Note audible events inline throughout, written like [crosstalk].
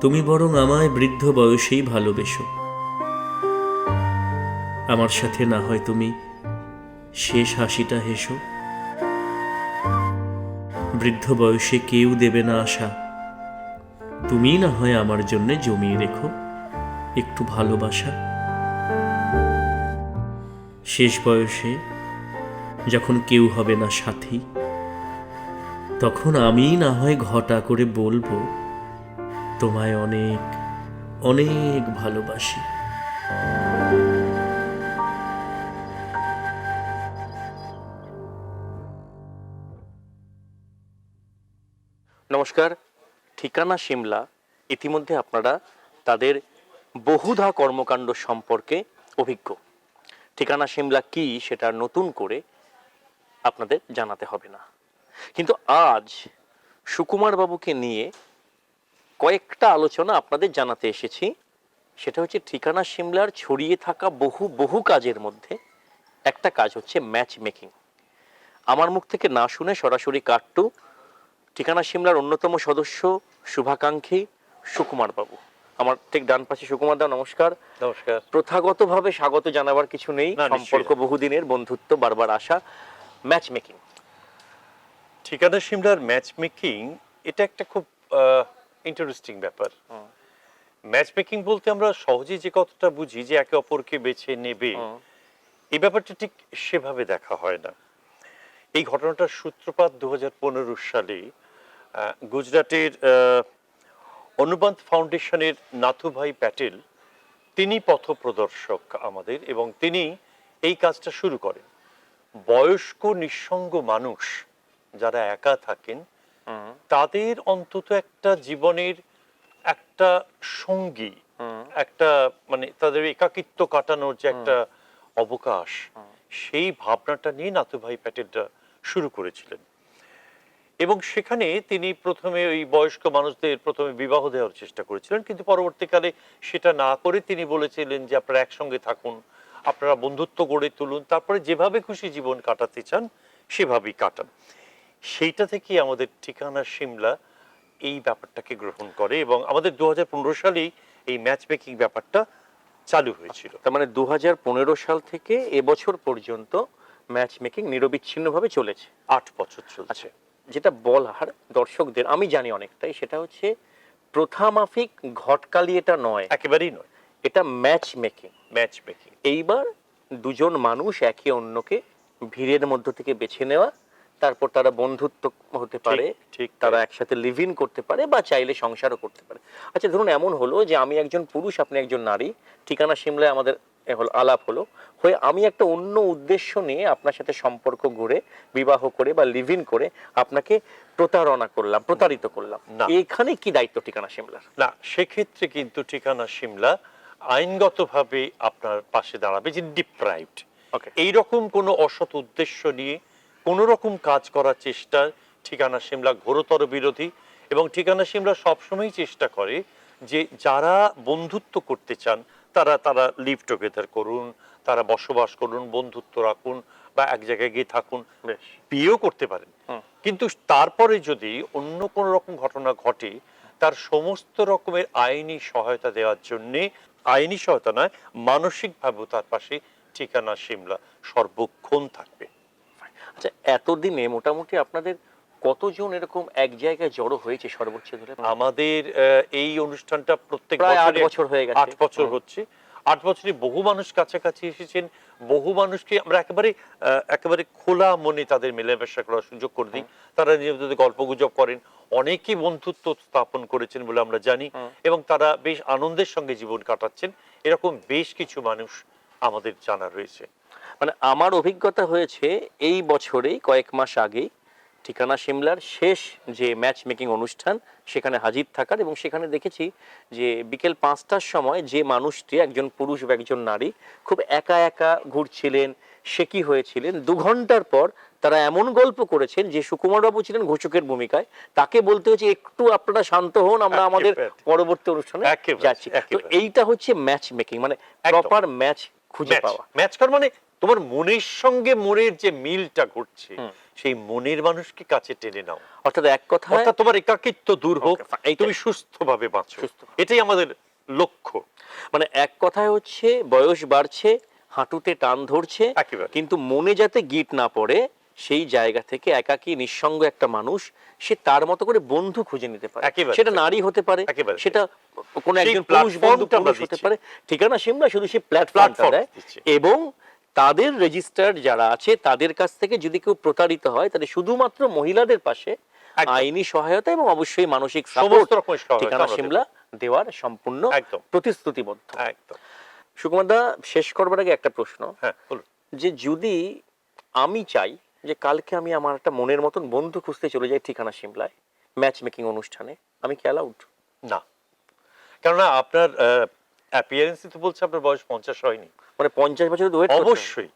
তুমি বরং আমায় বৃদ্ধ বয়সেই ভালোবেসো। আমার সাথে না হয় তুমি শেষ হাসিটা হেসো। বৃদ্ধ বয়সে কেউ দেবে না আশা। তুমি না হয় আমার জন্য জমিয়ে রেখো একটু ভালোবাসা। শেষ বয়সে যখন কেউ হবে না সাথী, তখন আমি না হয় ঘটা করে বলব তোমায় অনেক অনেক ভালোবাসি। নমস্কার, ঠিকানা সিমলা। ইতিমধ্যে আপনারা তাদের বহুধা কর্মকাণ্ড সম্পর্কে অভিজ্ঞ। ঠিকানা সিমলা কি সেটা নতুন করে আপনাদের জানাতে হবে না। কিন্তু আজ সুকুমার বাবুকে নিয়ে কয়েকটা আলোচনা আপনাদের জানাতে এসেছি। সেটা হচ্ছে ঠিকানা সিমলার ছড়িয়ে থাকা বহু বহু কাজের মধ্যে একটা কাজ হচ্ছে ম্যাচ মেকিং আমার মুখ থেকে না শুনে সরাসরি কাট্টু ঠিকানা সিমলার অন্যতম সদস্য শুভাকাঙ্ক্ষী সুকুমার বাবু। আমার ঠিক ডান পাশে সুকুমার দা নমস্কার। নমস্কার। প্রথাগতভাবে স্বাগত জানাবার কিছু নেই সম্পর্ক বহুদিনের বন্ধুত্ব বারবার আসা ম্যাচ মেকিং ঠিকানা সিমলার ম্যাচ মেকিং এটা একটা খুব ইন্টারেস্টিং ব্যাপার। ম্যাচ মেকিং বলতে আমরা সহজেই যে কথাটা বুঝি যে একে অপরকে বেছে নেবে এই ব্যাপারটা ঠিক সেভাবে দেখা হয় না। এই ঘটনাটার সূত্রপাত দু সালে গুজরাটের অনুবান্ত ফাউন্ডেশনের নাথুভাই প্যাটেল তিনি পথপ্রদর্শক আমাদের এবং তিনি এই কাজটা শুরু করেন। বয়স্ক নিঃসঙ্গ মানুষ যারা একা থাকেন তাদের অন্তত একটা জীবনের একটা সঙ্গী, একটা মানে তাদের একাকিত্ব কাটানোর যে একটা অবকাশ, সেই ভাবনাটা নিয়ে নাথুভাই প্যাটেলটা শুরু করেছিলেন। এবং সেখানে তিনি প্রথমে ওই বয়স্ক মানুষদের প্রথমে বিবাহ দেওয়ার চেষ্টা করেছিলেন, কিন্তু পরবর্তীকালে সেটা না করে তিনি বলেছিলেন যে আপনারা একসঙ্গে থাকুন, আপনারা বন্ধুত্ব গড়ে তুলুন, তারপরে যেভাবে খুশি জীবন কাটাতে চান, সেভাবেই কাটান। সেইটা থেকে আমাদের ঠিকানা সিমলা এই ব্যাপারটাকে গ্রহণ করে এবং আমাদের দু হাজার পনেরো সালেই এই ম্যাচ মেকিং ব্যাপারটা চালু হয়েছিল। তার মানে দু হাজার পনেরো সাল থেকে এবছর পর্যন্ত ম্যাচ মেকিং নিরবিচ্ছিন্নভাবে চলেছে। আট বছর চলছে। আচ্ছা যেটা বলার দর্শকদের আমি জানি অনেকটাই সেটা হচ্ছে প্রথা মাফিক ঘটকালি এটা নয়। একেবারেই নয়। এটা ম্যাচ মেকিং ম্যাচ মেকিং এইবার দুজন মানুষ একে অন্যকে ভিড়ের মধ্য থেকে বেছে নেওয়া তারপর তারা বন্ধুত্ব হতে পারে ঠিক তারা একসাথে লিভ ইন করতে পারে বা চাইলে সংসারও করতে পারে। আচ্ছা ধরুন এমন হলো যে আমি একজন পুরুষ আপনি একজন নারী ঠিকানা সিমলায় আমাদের হলো আলাপ হলো হয়ে আমি একটা অন্য উদ্দেশ্য নিয়ে আপনার সাথে সম্পর্ক গড়ে বিবাহ করে বা লিভ ইন করে আপনাকে প্রতারণা করলাম প্রতারিত করলাম। না। এখানে কি দায়িত্ব ঠিকানা সিমলার? না সেক্ষেত্রে কিন্তু ঠিকানা সিমলা আইনগতভাবে আপনার পাশে দাঁড়াবে যে ডিপ্রাইভড. এইরকম কোনো অসৎ উদ্দেশ্য নিয়ে কোনো রকম কাজ করার চেষ্টা ঠিকানা সিমলা ঘোরতর বিরোধী এবং ঠিকানা সিমলা সবসময় চেষ্টা করে যে যারা বন্ধুত্ব করতে চান তারা তারা লিভ টুগেদার করুন তারা বসবাস করুন বন্ধুত্ব রাখুন বা এক জায়গায় গিয়ে থাকুন বিয়েও করতে পারেন। কিন্তু তারপরে যদি অন্য কোনো রকম ঘটনা ঘটে তার সমস্ত রকমের আইনি সহায়তা দেওয়ার জন্যে আইনি সহায়তা নয় মানসিকভাবেও তার পাশে ঠিকানা সিমলা সর্বক্ষণ থাকবে। আচ্ছা এতদিনে মোটামুটি আপনাদের কতজন এরকম এক জায়গায় জড়ো হয়েছে সর্বোচ্চ ধরে? আমাদের এই অনুষ্ঠানটা প্রত্যেক আট বছর হয়ে গেছে। আট বছর হচ্ছে। আট বছরে বহু মানুষ কাছাকাছি এসেছেন বহু মানুষকে আমরা একেবারে একেবারে খোলা মনে তাদের মেলামেশা করার সুযোগ করে দিই। তারা নিজেদের গল্প গুজব করেন। অনেকেই বন্ধুত্ব স্থাপন করেছেন বলে আমরা জানি এবং তারা বেশ আনন্দের সঙ্গে জীবন কাটাচ্ছেন। এরকম বেশ কিছু মানুষ আমাদের জানা রয়েছে। মানে আমার অভিজ্ঞতা হয়েছে এই বছরেই কয়েক মাস আগেই ঠিকানা সিমলার শেষ যে ম্যাচ মেকিং অনুষ্ঠান সেখানে হাজির থাকার এবং সেখানে দেখেছি যে বিকেল পাঁচটার সময় যে মানুষটি একজন পুরুষ বা একজন নারী খুব একা একা ঘুরছিলেন সে কি হয়েছিলেন? দু ঘণ্টার পর তারা এমন গল্প করেছেন যে সুকুমার বাবু ছিলেন ঘোষকের ভূমিকায়। তাকে বলতে হচ্ছে একটু আপনারা শান্ত হন আমরা আমাদের পরবর্তী অনুষ্ঠানে যাচ্ছি। তো এইটা হচ্ছে ম্যাচ মেকিং মানে প্রপার ম্যাচ খুঁজে পাওয়া। ম্যাচ কর মানে তোমার মনের সঙ্গে মনের যে মিলটা ঘটছে সেই মনের মানুষকে কাছে টেনে নাও। অর্থাৎ এক কথায় অর্থাৎ তোমার একাকিত্ব দূর হোক। তুমি সুস্থভাবে বাঁচো। এটাই আমাদের লক্ষ্য। মানে এক কথায় হচ্ছে বয়স বাড়ছে হাঁটুতে টান ধরছে কিন্তু মনে যাতে গিট না পড়ে সেই জায়গা থেকে একাকী নিঃসঙ্গ একটা মানুষ সে তার মতো করে বন্ধু খুঁজে নিতে পারে। সেটা নারী হতে পারে একেবারে। সেটা কোনো একজন পুরুষ বন্ধু হতে। পারে। ঠিকানা? সিমলা শুধু সে প্ল্যাটফর্মটা দেয়। এবং তাদের রেজিস্টার্ড যারা আছে তাদের কাছ থেকে যদি কেউ প্রতারিত হয় তাহলে শুধুমাত্র মহিলাদের পাশে আইনি সহায়তা এবং অবশ্যই মানসিক ঠিকানা সিমলা দেওয়ার সম্পূর্ণ প্রতিশ্রুতিবদ্ধ। সুকুমার দা শেষ করবার আগে একটা প্রশ্ন। হ্যাঁ যে যদি আমি চাই যে কালকে আমি আমার একটা মনের মতন বন্ধু খুঁজতে চলে যাই ঠিকানা সিমলায় ম্যাচ মেকিং অনুষ্ঠানে আমি কি অ্যালাউড না। কেননা আপনার অ্যাপিয়ারেন্সই তো বলছে আপনার বয়স পঞ্চাশ হয়নি। মানে পঞ্চাশ বছর ওয়েট অবশ্যই।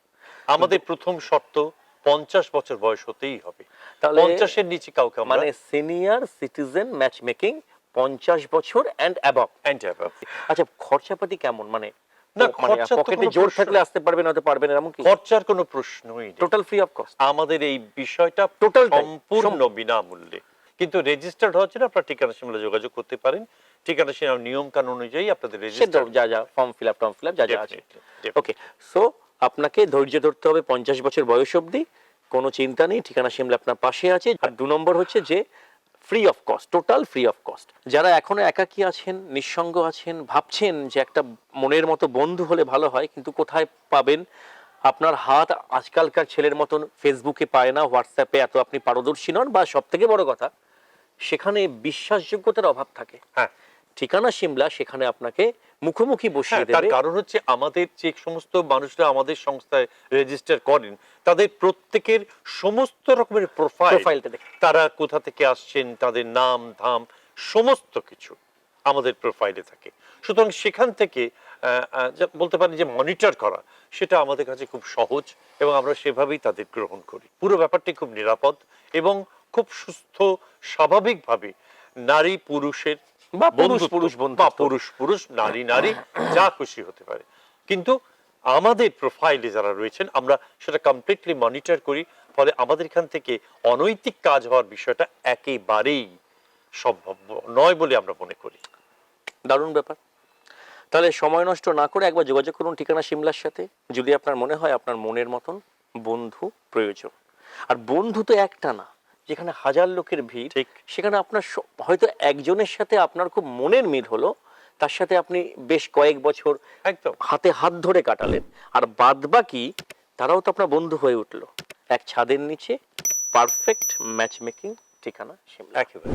আমাদের প্রথম শর্ত পঞ্চাশ বছর বয়স হতেই হবে। তাহলে পঞ্চাশের নিচে কাউকে মানে সিনিয়র সিটিজেন ম্যাচ মেকিং পঞ্চাশ বছর অ্যান্ড অ্যাবভ অ্যান্টি অ্যাভাব আচ্ছা খরচাপাতি কেমন? মানে না, মানে পকেটে জোর থাকলে আসতে পারবেন হয়তো পারবেন এরকম কি খরচার কোনো প্রশ্নই নেই। টোটাল ফ্রি অফ কস্ট আমাদের এই বিষয়টা সম্পূর্ণ বিনামূল্যে। কিন্তু রেজিস্টার্ড না আপনার যোগাযোগ করতে পারেন। ঠিকানা সিমলা নিয়ম কানুন অনুযায়ী আপনাদের রেজিস্টার যা যা form fill up form fill up যা যা আছে. ওকে সো আপনাকে ধৈর্য ধরতে হবে পঞ্চাশ বছর বয়স অবধি কোনো চিন্তা নেই ঠিকানা সিমলা আপনার পাশে আছে। আর দু নম্বর হচ্ছে যে free of cost total free of cost যারা এখনও একাকী আছেন নিঃসঙ্গ আছেন ভাবছেন যে একটা মনের মতো বন্ধু হলে ভালো হয় কিন্তু কোথায় পাবেন? আপনার হাত আজকালকার ছেলের মতন ফেসবুকে পায় না হোয়াটসঅ্যাপে এত আপনি পারদর্শী নন বা সব থেকে বড় কথা সেখানে বিশ্বাসযোগ্যতার অভাব থাকে। হ্যাঁ। ঠিকানা সিমলা সেখানে আপনাকে মুখোমুখি বসিয়ে হ্যাঁ, তার কারণ হচ্ছে আমাদের যে সমস্ত মানুষরা আমাদের সংস্থায় রেজিস্টার করেন তাদের প্রত্যেকের সমস্ত রকমের প্রোফাইল প্রোফাইলটা দেখে। তারা কোথা থেকে আসছেন তাদের নাম ধাম সমস্ত কিছু আমাদের প্রোফাইলে থাকে। সুতরাং সেখান থেকে বলতে পারেন যে মনিটর করা সেটা আমাদের কাছে খুব সহজ এবং আমরা সেভাবেই তাদের গ্রহণ করি। পুরো ব্যাপারটি খুব নিরাপদ এবং খুব সুস্থ স্বাভাবিকভাবে নারী পুরুষের বা পুরুষ পুরুষ বা পুরুষ পুরুষ নারী নারী [coughs] যা খুশি হতে পারে। কিন্তু আমাদের প্রোফাইলে যারা রয়েছেন আমরা সেটা কমপ্লিটলি মনিটর করি ফলে আমাদের এখান থেকে অনৈতিক কাজ হওয়ার বিষয়টা একেবারেই সম্ভব নয় বলে আমরা মনে করি। দারুণ ব্যাপার। তাহলে সময় নষ্ট না করে একবার যোগাযোগ করুন ঠিকানা সিমলার সাথে যদি আপনার মনে হয় আপনার মনের মতন বন্ধু প্রয়োজন। আর বন্ধু তো একটা না। যেখানে হাজার লোকের ভিড় সেখানে আপনার হয়তো একজনের সাথে আপনার খুব মনের মিল হলো তার সাথে আপনি বেশ কয়েক বছর একদম। হাতে হাত ধরে কাটালেন। আর বাদ বাকি তারাও তো আপনার বন্ধু হয়ে উঠল। এক ছাদের নিচে পারফেক্ট ম্যাচ মেকিং ঠিকানা একেবারে